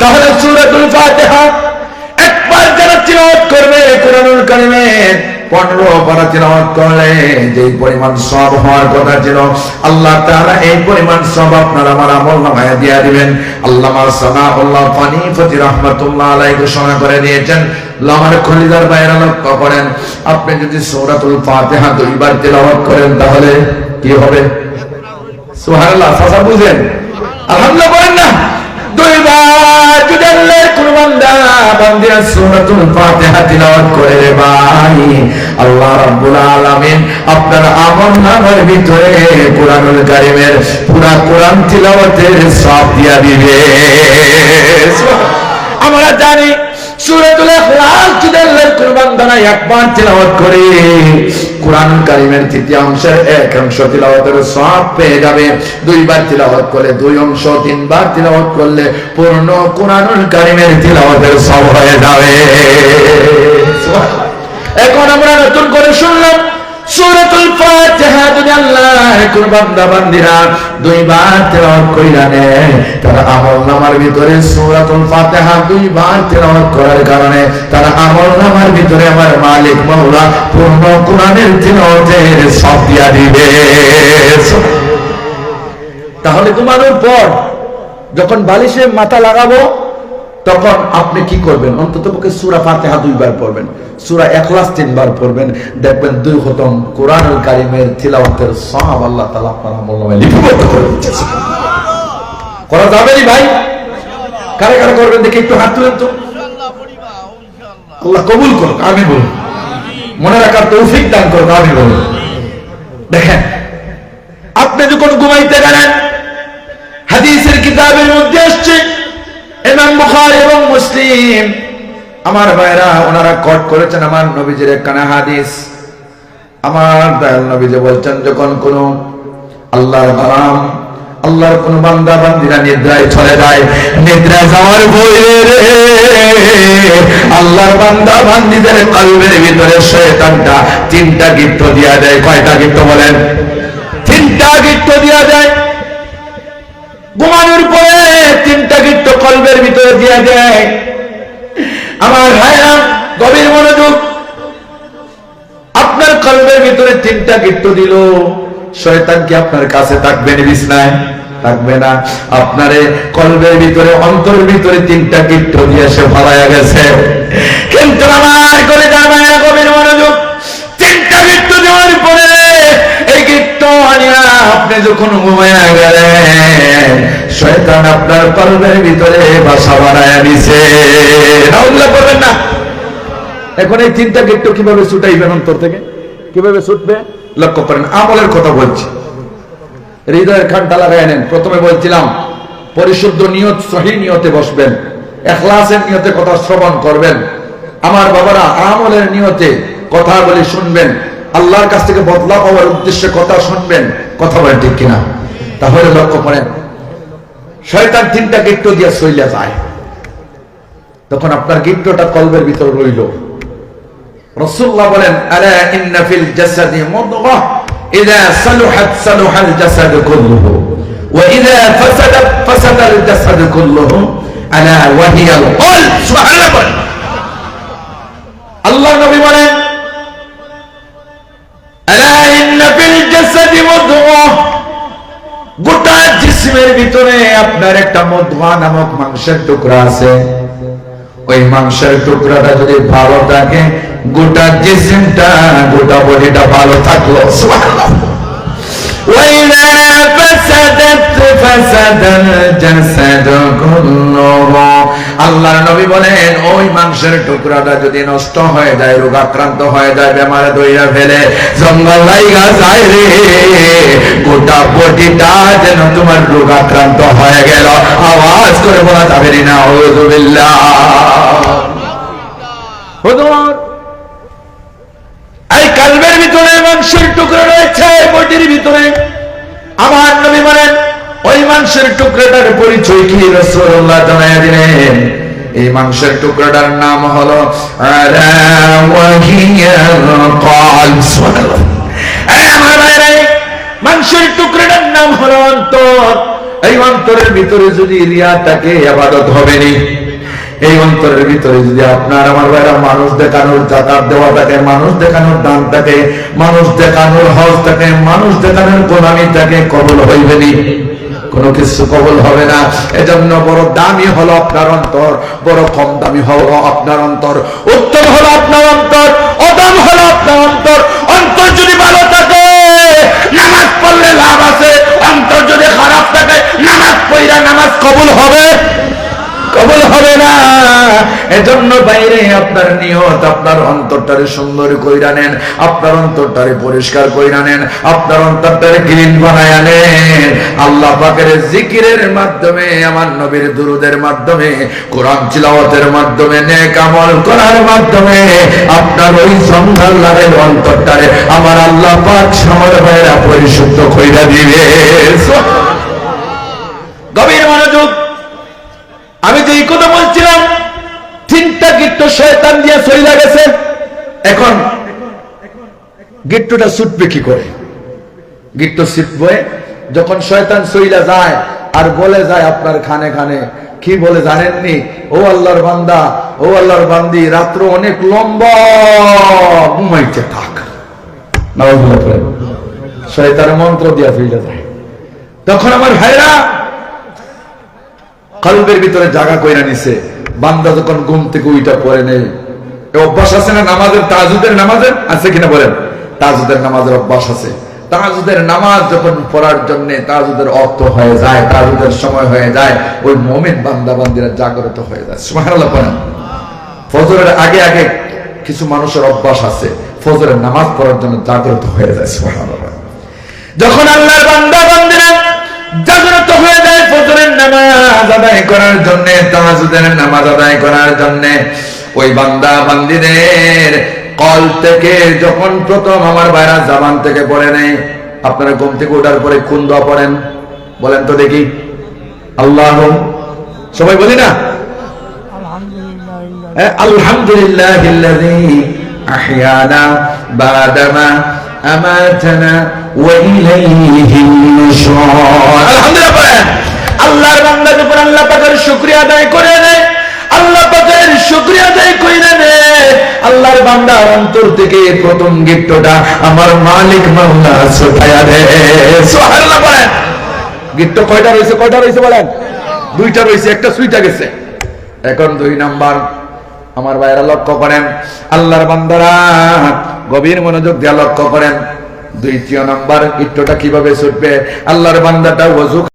তাহলে সূরাতুল ফাতিহা একবার যারা তিলাওয়াত করবে কোরআনুল পারা তিলাওয়াত করলে যে পরিমাণ হওয়ার কথা ছিল, আল্লাহ তাআলা এই পরিমাণ আমার আমল নামায় দিয়ে দিবেন। আল্লামা ফানি ফতি রাহমাতুল্লাহ আলাইহি ঘোষণা করে দিয়েছেন আমার খলিদার লক্ষ্য করেন, আপনি যদি সূরাতুল ফাতিহা দুইবার তিলাওয়াত করেন তাহলে কি হবে? সুবহানাল্লাহ বুঝেন। আলহামদুলিল্লাহ, বলেন না। বান্দিরা সূরাতুল ফাতিহা তিলাওয়াত করে রে ভাই। আল্লাহ রাব্বুল আলামিন আপনার আমল নামের ভিতরে কুরআনুল কারীমের পুরা কোরআন তিলাওয়াতের সওয়াব দিয়া দিবে আমরা জানি এক অংশ তিলাওয়াতের সব পেয়ে যাবে। দুইবার তিলাওয়াত করলে দুই অংশ, তিনবার তিলাওয়াত করলে পূর্ণ কোরআনুল কারিমের তিলাওয়াতের সব হয়ে এখন আমরা নতুন করে শুনলাম ফাতিহা, যদি আল্লাহর কোন বান্দা বান্দিরা দুইবার তেলাওয়াত কইরা নেয়, তার ভিতরে ফাতিহা দুইবার তেলাওয়াত করার কারণে তার ভিতরে আমার মালিক মাওলা পূর্ণ কোরআনের তেলাওয়াতের সব দিয়া দিবে। তাহলে ঘুমানোর পর যখন বালিশে মাথা লাগাবো তখন আপনি কি করবেন? অন্তত পক্ষে সুরা ফাতেহা দুইবার পড়বেন। সুরা এখলাস তিনবার পড়বেন। দেখবেন দুই খতম কোরআন কারিমের তিলাওয়াতের সব আল্লাহ তাআলা আপনার লিপিবদ্ধ করে দিতেছে করা যাবে নি ভাই? কারে কারে করবেন দেখি একটু হাত তুলেন তো। আল্লাহ কবুল করুক আমি বলুন। মনে রাখার তৌফিক দান করুক আমি বলুন। দেখেন আপনি যখন ঘুমাইতে গেলেন হাদিসের কিতাবের মধ্যে ইমাম বুখারী এবং মুসলিম। আমার ভাইরা, ওনারা কট করেছেন আমার নবীজির একখানা হাদিস। আমার দয়াল নবী যে বলছেন, যখন কোন আল্লাহর কালাম, আল্লাহর কোন বান্দা বান্দিরা নিদ্রায় চলে যায়, নিদ্রা যাওয়ার বইরে রে, আল্লাহর বান্দা বান্দিদের কলবের ভিতরে শয়তানটা তিনটা গিফট দিয়া দেয়। কয়টা গিফট বলেন? তিনটা গিফট দিয়া দেয়। ঘুমানোর পরে তিনটা গিফট দিল। শয়তান কি আপনার কাছে থাকবেন বিছনায়? থাকবে না। আপনারে কলবের ভিতরে অন্তর ভিতরে তিনটা গিফট দিয়ে সে ভালাইয়া গেছে। কিন্তু আমার করে জানায় গভীর মনোযোগ তিনটা দেওয়ার পরে এই গিফট আনিয়া আপনি যখন ঘুমাইয়া গেলেন, শয়তান আপনার কলবের ভিতরে বাসা বানায় দিছে। নাউজুবিল্লাহ বলবেন না। এখন এই তিনটা গেট্টো কীভাবে ছুটাইবেন অন্তর থেকে? কীভাবে ছুটবে? লক্ষ্য করেন, আমলের কথা বলছি। হৃদয়ের খানটা লাগাই নেন। প্রথমে বলছিলাম, পরিশুদ্ধ নিয়ত, সহি নিয়তে বসবেন। এখলাসের নিয়তে কথা শ্রবণ করবেন। আমার বাবারা আমলের নিয়তে কথা বলে শুনবেন। আল্লাহর কাছ থেকে বদলা পাওয়ার উদ্দেশ্যে কথা শুনবেন। কথা বলেন ঠিক কিনা? তাহলে লক্ষ্য করেন, শয়তান তিনটা গিট্টো দিয়ে সইলা যায়। তখন আপনার গিট্টোটা কলবের ভিতর রইল। রসুল্লাহ বলেন আলা ইন্না ফিল জাসাদি মুদগা ইযা সালুহাত সালুহাল জাসাদ কুল্লুহু ওয়া ইযা ফাসাদাত ফাসাদাল জাসাদ কুল্লুহু আলা ওয়া হিয়াল কলব সুবহানাল্লাহ বলেন আল্লাহ নবী বলেন আলা ইন্না ফিল জাসাদি মুদগা গোটা জিসমের ভিতরে আপনার একটা মধুয়া নামক মাংসের টুকরা আছে ওই মাংসের টুকরাটা যদি ভালো থাকে গোটা জিসিমটা গোটা বডিটা ভালো থাকলো সুবহানাল্লাহ। وإذا فسدت فسد الجسد كله আল্লাহর নবী বলেন ওই মাংসের টুকরাটা যদি নষ্ট হয়ে যায় রোগাক্রান্ত হয়ে যায় বেমারে দইরা ফেলে জঙ্গল লাইগা যায় রে গোটা বডিটা যেন তোমার রোগাক্রান্ত হয়ে গেল আওয়াজ করে বলা যাবে না হুজুবিল্লাহ হুজুর, এই কালবের ভিতরে মাংসের টুকরো রয়েছে বডির ভিতরে। আমার নবী বলেন, ওই মাংসের টুকরাটার পরিচয় কি রাসূলুল্লাহ জানায় দিলেন? এই মাংসের টুকরাটার নাম হলো মাংসের টুকরাটার নাম হলো অন্তর। এই অন্তরের ভিতরে যদি রিয়া থাকে, আবাদত হবে নি। এই অন্তরের ভিতরে যদি আপনার আমার ভাইরা মানুষ দেখানোর জাকাত দেওয়া থাকে, মানুষ দেখানোর দান থাকে, মানুষ দেখানোর হজ থাকে, মানুষ দেখানোর গোলামি থাকে, কবল হইবে কোনো কিছু কবল হবে না। এজন্য বড় দামি হলো আপনার অন্তর, বড় কম দামি হলো আপনার অন্তর, উত্তম হলো আপনার অন্তর, অদাম হলো আপনার অন্তর। অন্তর যদি ভালো থাকে, নামাজ পড়লে লাভ আছে। অন্তর যদি খারাপ থাকে, নামাজ পড়লে নামাজ কবুল হবে। কবল হবে না। এজন্য বাইরে আপনার নিয়ত, আপনার অন্তরটারে সুন্দর কইরা নেন, আপনার অন্তরটারে পরিষ্কার কইরা নেন, আপনার অন্তরটারে ক্লিন বানায় নেন। আল্লাহ পাকের জিকিরের মাধ্যমে, আমার নবীর দুরুদের মাধ্যমে, কোরআন চিলাওয়াতের মাধ্যমে, নেক আমল করার মাধ্যমে, আপনার ওই সন্ধ্যার অন্তরটারে আমার আল্লাহ পাক সময় ভাইরা পরিশুদ্ধ কইরা দিবে। গভীর মনোযোগ আমি যে এই কথা বলছিলাম, তিনটা গিট্ট শয়তান দিয়ে চইলা গেছে। এখন গিট্টুটা ছুটবে কি করে? গিট্টু ছুটবে, যখন শয়তান চইলা যায় আর বলে যায় আপনার খানে খানে, কি বলে জানেননি? ও আল্লাহর বান্দা, ও আল্লাহর বান্দি, রাত্র অনেক লম্বা, ঘুমাইতে থাক। শয়তানের মন্ত্র দিয়া ফিরে যায়। তখন আমার ভাইরা কলবের ভিতরে জায়গা কইরা নিছে। বান্দা যখন ঘুম থেকে উইটা পড়ে নেই। অভ্যাস আছে না নামাজের? তাজুদের নামাজের? আছে কিনা বলেন? তাজুদের নামাজের অভ্যাস আছে। তাজুদের নামাজ যখন পড়ার জন্য তাজুদের অর্থ হয়ে যায় তাজুদের সময় হয়ে যায়, ওই মোমেন বান্দা বান্দিরা জাগ্রত হয়ে যায়। সুবহানাল্লাহ পড়েন। ফজরের আগে আগে কিছু মানুষের অভ্যাস আছে, ফজরের নামাজ পড়ার জন্য জাগ্রত হয়ে যায়। সুবহানাল্লাহ যখন আল্লাহর বান্দা বান্দিরা জাগ্রত নামাজ আদায় করার জন্য তাহাজুদের নামাজ আদায় করার জন্য ওই বান্দা বান্দিদের কল থেকে যখন প্রথম আমার বাইরা জামান থেকে পড়ে নেই আপনারা ঘুম থেকে ওঠার পরে খুন দোয়া পড়েন। বলেন তো দেখি। আল্লাহ সবাই বলি না? আলহামদুলিল্লাহ। আলহামদুলিল্লাহ আল্লাহর বান্দা যখন আল্লাহ পাকের শুকরিয়া আদায় করে নেয় আল্লাহ পাকের শুকরিয়া আদায় করে নেয় আল্লাহর বান্দার অন্তর থেকে প্রথম গিফটটা আমার মালিক মাওলা ছুটায়া দেয় সুবহানাল্লাহ বলেন। গিফট কয়টা রয়েছে কয়টা রয়েছে বলেন? দুইটা রয়েছে, একটা সুইটা গেছে। এখন দুই নাম্বার। আমার ভাইরা লক্ষ্য করেন, আল্লাহর বান্দারা গভীর মনোযোগ দিয়ে লক্ষ্য করেন। দ্বিতীয় নাম্বার ইট্টটা কীভাবে ছুটবে? আল্লাহর বান্দাটা ওযু